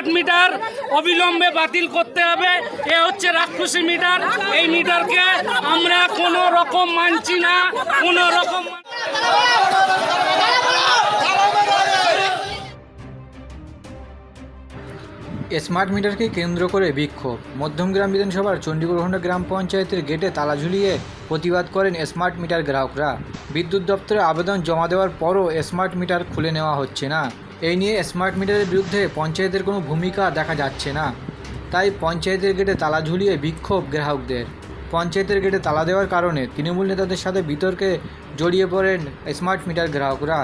Smart meter অবিলম্বে বাতিল করতে হবে। এ হচ্ছে রাক্ষসী মিটার। এই মিটারকে আমরা কোনো রকম মানছি না, কোনো রকম স্মার্ট মিটারকে কেন্দ্র করে বিক্ষোভ। মধ্যমগ্রাম বিধানসভার চণ্ডীগড়খণ্ড গ্রাম পঞ্চায়েতের গেটে তালা ঝুলিয়ে প্রতিবাদ করেন স্মার্ট মিটার গ্রাহকরা। বিদ্যুৎ দপ্তরে আবেদন জমা দেওয়ার পরও স্মার্ট মিটার খুলে নেওয়া হচ্ছে না। এই নিয়ে স্মার্ট মিটারের বিরুদ্ধে পঞ্চায়েতের কোনো ভূমিকা দেখা যাচ্ছে না। তাই পঞ্চায়েতের গেটে তালা ঝুলিয়ে বিক্ষোভ গ্রাহকদের। পঞ্চায়েতের গেটে তালা দেওয়ার কারণে তৃণমূল নেতাদের সাথে বিতর্কে জড়িয়ে পড়েন স্মার্ট মিটার গ্রাহকরা।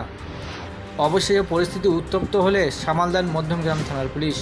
অবশেষে পরিস্থিতি উত্তপ্ত হলে সামাল দেন মধ্যমগ্রাম থানার পুলিশ।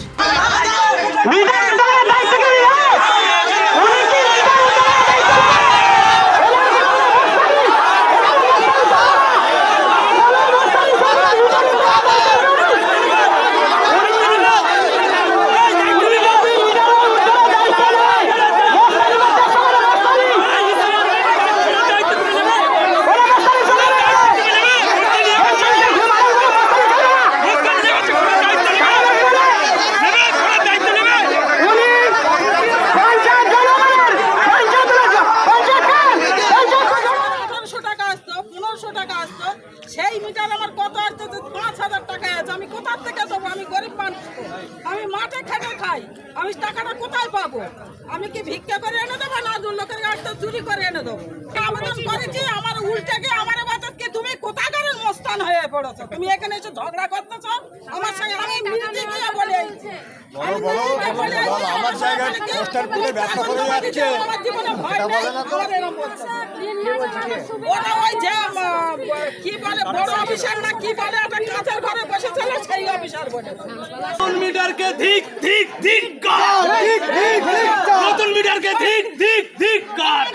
টাকা আসতো সেই মিটার আমার কত আসতো পাঁচ হাজার টাকা আছে আমি কোথার থেকে দেবো? আমি গরিব মানুষ আমি মাঠে খেটে খাই আমি টাকাটা কোথায় পাবো? আমি কি ভিক্ষা করে এনে দেবো না দু লোকের গাড়িতে চুরি করে এনে দেবো? আবেদন করেছি আমার উল্টে গিয়ে আমার বাতাসকে তুমি কোথাকারের মস্তান হয়ে পড়েছো? তুমি এখানে এসে ঝগড়া করতেছো? আমার সঙ্গে আমি মিলতে গিয়ে বলে। আমার জায়গায় পোস্টার ব্যবসা করে যাচ্ছে। ওটা ওই যে কি বলে বড় অফিসার না কি বলে একটা কাঁচের ঘরে বসেছিল সেই অফিসার বলে। নতুন মিটারকে ঠিক ঠিক ঠিক কাট নতুন মিটারকে ঠিক ঠিক ঠিক কাট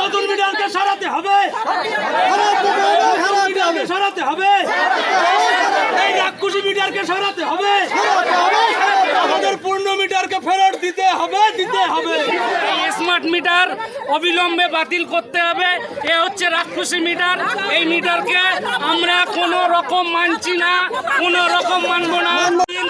নতুন মিটারকে সরাতে হবে। সরাতে হবে। এই রাক্ষসী মিটারকে সরাতে হবে। আমাদের পূর্ণ মিটারকে ফেরত দিতে হবে দিতে হবে। স্মার্ট মিটার অবিলম্বে বাতিল করতে হবে। এ হচ্ছে রাক্ষসী মিটার। এই মিটারকে আমরা কোনো রকম মানছি না, কোনো রকম মানব না।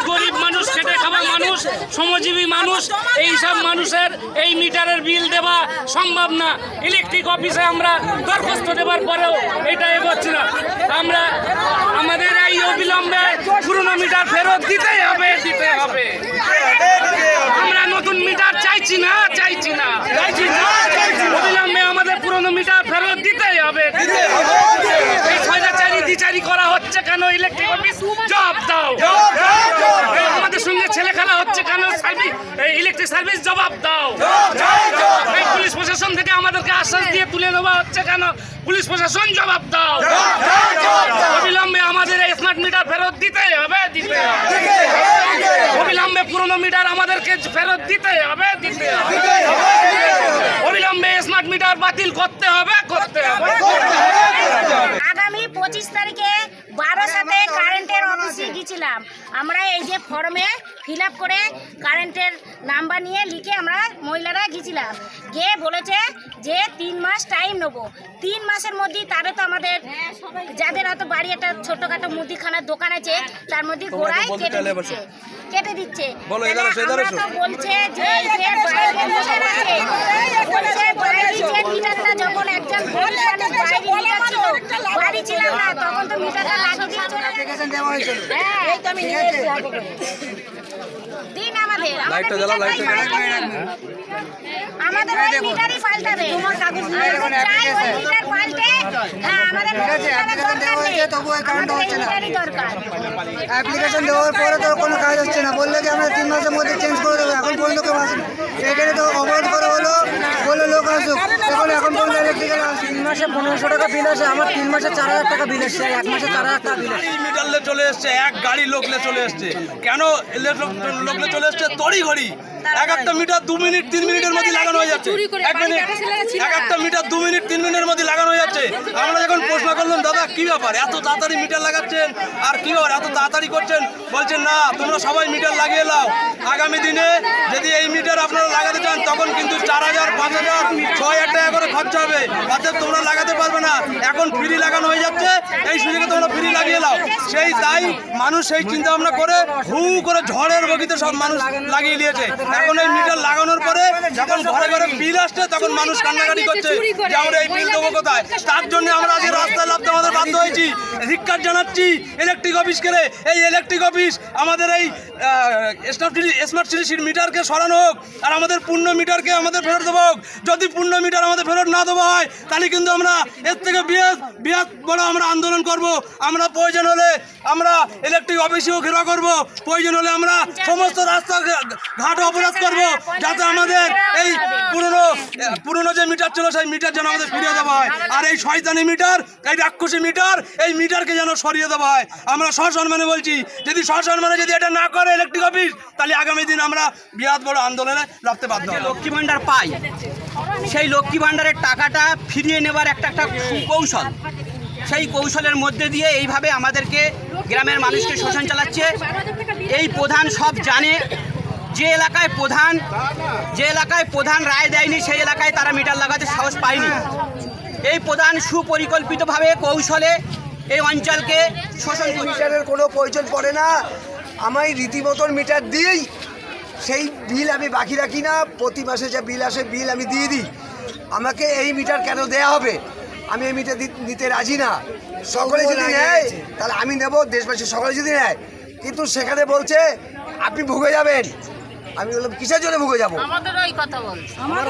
গরিব মানুষ, খেটে খাওয়া মানুষ, শ্রমজীবী মানুষ, এই সব মানুষের এই মিটারের বিল দেওয়া সম্ভব না। ইলেকট্রিক অফিসে আমরা দরখাস্ত দেওয়ার পরেও এটা এগোচ্ছে না। আমরা, আমাদের এই অবিলম্বে পুরনো মিটার ফেরত দিতেই হবে দিতে হবে। আমরা নতুন মিটার চাইছি না চাইছি না চাইছি না অবিলম্বে আমাদের পুরনো মিটার ফেরত দিতেই হবে এই ছয়জাচারি দ্বিচারি করা হচ্ছে কেন ইলেকট্রিক অফিস জবাব দাও? এই আমাদের সঙ্গে ছেলে খেলা হচ্ছে কেন? সার্ভিস ইলেকট্রিক সার্ভিস জবাব দাও। এই পুলিশ প্রশাসন থেকে আমাদেরকে আশ্বাস দিয়ে তুলে নেওয়া হচ্ছে কেন? পুলিশ প্রশাসন জবাব দাও। অবিলম্বে আমাদের এই স্মার্ট মিটার ফেরত দিতেই হবে দিতে হবে। অবিলম্বে পুরনো মিটার আমাদেরকে ফেরত দিতে হবে দিতে হবে। অবিলম্বে স্মার্ট মিটার বাতিল করতে হবে করতে হবে। আগামী পঁচিশ তারিখে বারো সাথে কারেন্টের অফিসে গিয়েছিলাম। আমরা এই যে ফর্মে ফিল আপ করে কারেন্টের নাম্বার নিয়ে লিখে আমরা মহিলারা গিয়েছিলাম। গিয়ে বলেছে যে তিন মাস টাইম নেব। তিন মাসের মধ্যেই তারে তো আমাদের যাদের হয়তো বাড়ি একটা ছোটখাটো মুদিখানার দোকান আছে তার মধ্যে গোড়ায় কেটে দিচ্ছে। কেটে দিচ্ছে। বলছে যে এই যে বাইরে মিটার আছে বলছে বাইরে যে মিটারটা যখন একজন গরিব মানুষ বাইরে মিটার ছিল বাড়ি ছিলাম না তখন তো মিটারটা লাগিয়ে চলে গেছে। হ্যাঁ করে। দিন আমাদের লাইটটা জ্বালা লাইটটা আমাদের ওই মিটারই পাল্টাবে। তোমার কাগজ চাই ওই মিটার পাল্টে। হ্যাঁ আমাদের দরকার নেই আমাদের এই মিটারই দরকার। অ্যাপ্লিকেশন দেওয়ার পরে তো কোনো কাজ হচ্ছে না। বললে কি আমরা তিন মাসের মধ্যে চেঞ্জ করে দেবো? এখন পর্যন্ত কেউ আসেনি। এখানে তো অবরোধ করা হলো বলল লোক আসুক। এখন এখন পর্যন্ত ইলেকট্রিক্যাল আসে তিন মাসে পনেরোশো টাকা বিল আসে আমার তিন মাসে চার হাজার টাকা বিল আসছে এক মাসে চার হাজার টাকা বিল আসে। মিটারলে চলে এসছে এক গাড়ি লোকলে চলে এসছে। কেন লোক- লোকলে চলে এসছে? তড়ি ঘড়ি এক একটা মিটার দু মিনিট তিন মিনিটের মধ্যে লাগানো হয়ে যাচ্ছে। এক মিনিট। এক একটা মিটার দু মিনিট তিন মিনিটের মধ্যে লাগানো হয়ে যাচ্ছে। আমরা যখন প্রশ্ন করলাম দাদা কি ব্যাপার? এত তাড়াতাড়ি মিটার লাগাচ্ছেন? আর কি ব্যাপার? এত তাড়াতাড়ি করছেন? বলছেন না তোমরা সবাই মিটার লাগিয়ে নাও। আগামী দিনে যদি এই মিটার আপনারা লাগাতে চান তখন কিন্তু চার হাজার পাঁচ হাজার ছয় হাজার টাকা করে খরচা হবে। অর্থাৎ তোমরা লাগাতে পারবে না। এখন ফ্রি লাগানো হয়ে যাচ্ছে। এই সুযোগে তোমরা ফ্রি লাগিয়ে নাও সেই তাই মানুষ সেই চিন্তা ভাবনা করে হু করে ঝড়ের বগিতে সব মানুষ লাগিয়ে নিয়েছে এখন এই মিটার লাগানোর পরে যখন ঘরে ঘরে বিল আসছে, তখন মানুষ কান্নাকাটি করছে যে আমরা এই বিল দেবো কোথায়? তার জন্য আমরা আজকে রাস্তায় লাভতে আমাদের বাধ্য হয়েছি। ধিক্কার জানাচ্ছি ইলেকট্রিক অফিসকে রে। এই ইলেকট্রিক অফিস আমাদের এই স্মার্ট সিটি স্মার্ট সিটি মিটারকে সরানো হোক আর আমাদের পূর্ণ মিটারকে আমাদের ফেরত দেবো যদি পূর্ণ মিটার আমাদের ফেরত না দেওয়া হয়, তাহলে কিন্তু আমরা এর থেকে বৃহৎ বৃহৎ বড় আমরা আন্দোলন করব আমরা প্রয়োজন হলে আমরা ইলেকট্রিক অফিসেও ঘেরাও করব প্রয়োজন হলে আমরা সমস্ত রাস্তা ঘাট অবরোধ করব যাতে আমাদের এই পুরনো পুরনো যে মিটার ছিল সেই মিটার যেন আমাদের ফিরিয়ে দেওয়া হয়। আর এই শয়তানি মিটার এই রাক্ষসী মিটার এই মিটারকে যেন সরিয়ে দেওয়া হয়। আমরা সসম্মানে বলছি যদি সসম্মানে যদি এটা না করে ইলেকট্রিক অফিস তাহলে আগামী দিন আমরা বৃহৎ বড় আন্দোলনে লাভতে বাধ্য হব। লক্ষ্মী ভাণ্ডার পাই সেই লক্ষ্মী ভাণ্ডারের টাকাটা ফিরিয়ে নেবার একটা একটা কৌশল। সেই কৌশলের মধ্যে দিয়ে এইভাবে আমাদেরকে গ্রামের মানুষকে শোষণ চালাচ্ছে। এই প্রধান সব জানে। যে এলাকায় প্রধান, যে এলাকায় প্রধান রায় দেয়নি, সেই এলাকায় তারা মিটার লাগাতে সাহস পায়নি। এই প্রধান সুপরিকল্পিতভাবে কৌশলে এই অঞ্চলকে শোষণ মিটারের কোনো প্রয়োজন পড়ে না। আমায় রীতিমতন মিটার দিই সেই বিল আমি বাকি রাখি না। প্রতি মাসে যে বিল আসে, বিল আমি দিয়ে দিই। আমাকে এই মিটার কেন দেয়া হবে? আমি এই মিটার দি- নিতে রাজি না। সকলে যদি নেয় তাহলে আমি নেব দেশবাসী সকলে যদি নেয়। কিন্তু সেখানে বলছে আপনি ভুগে যাবেন। আমি বললাম কিসের জন্য ভুগে যাব?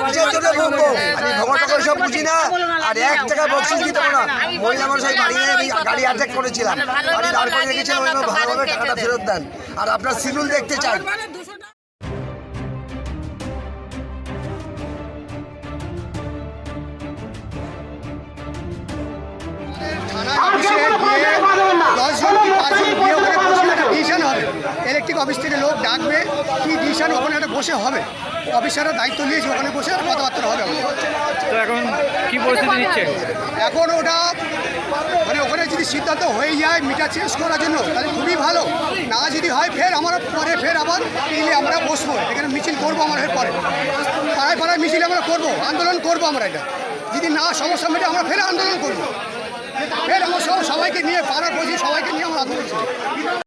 কিসের জন্য ভুগবো? আমি ভগর টগর সব বুঝি না। আর এক টাকা বক্সিস দিতে না। মহিলা মানুষ আমি বাড়ি আমি গাড়ি অ্যাটাক করেছিলাম। গাড়ি দাঁড় করে রেখেছিলাম ওই জন্য ভালোভাবে টাকাটা ফেরত দেন। আর আপনার সিভিল দেখতে চাই অফিস থেকে লোক ডাকবে কি ডিসিশন ওখানে একটা বসে হবে। অফিসাররা দায়িত্ব নিয়েছে ওখানে বসে কথাবার্তা হবে। তো এখন কি পরিস্থিতি নিচ্ছে? এখন ওটা মানে ওখানে যদি সিদ্ধান্ত হয়ে যায় মিটার চেঞ্জ করার জন্য তাহলে খুবই ভালো। না যদি হয় ফের আমরা পরে ফের আবার নিলে আমরা বসবো। এখানে মিছিল করব আমরা এর পরে। পাড়ায় পাড়ায় মিছিল আমরা করব আন্দোলন করব আমরা এটা। যদি না সমস্যা মেটে আমরা ফের আন্দোলন করব। ফের আমরা সব সবাইকে নিয়ে পাড়ার বসি সবাইকে নিয়ে আমরা আন্দোলন করব।